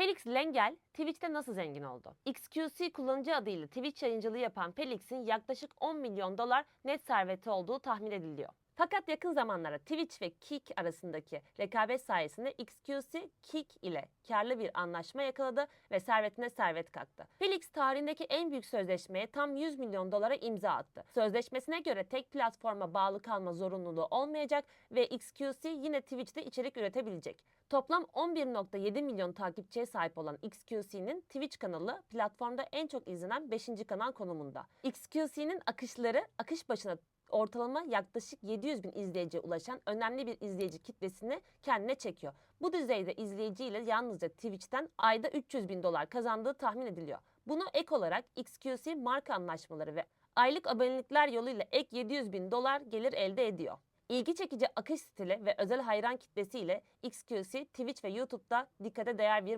Felix Lengel Twitch'te nasıl zengin oldu? XQC kullanıcı adıyla Twitch yayıncılığı yapan Felix'in yaklaşık 10 milyon dolar net serveti olduğu tahmin ediliyor. Fakat yakın zamanlarda Twitch ve Kik arasındaki rekabet sayesinde XQC Kik ile karlı bir anlaşma yakaladı ve servetine servet kattı. Felix tarihindeki en büyük sözleşmeye tam 100 milyon dolara imza attı. Sözleşmesine göre tek platforma bağlı kalma zorunluluğu olmayacak ve XQC yine Twitch'te içerik üretebilecek. Toplam 11.7 milyon takipçiye sahip olan XQC'nin Twitch kanalı platformda en çok izlenen 5. kanal konumunda. XQC'nin akışları akış başına ortalama yaklaşık 700 bin izleyiciye ulaşan önemli bir izleyici kitlesini kendine çekiyor. Bu düzeyde izleyiciyle yalnızca Twitch'ten ayda 300 bin dolar kazandığı tahmin ediliyor. Bunu ek olarak XQC marka anlaşmaları ve aylık abonelikler yoluyla ek 700 bin dolar gelir elde ediyor. İlgi çekici akış stili ve özel hayran kitlesiyle XQC, Twitch ve YouTube'da dikkate değer bir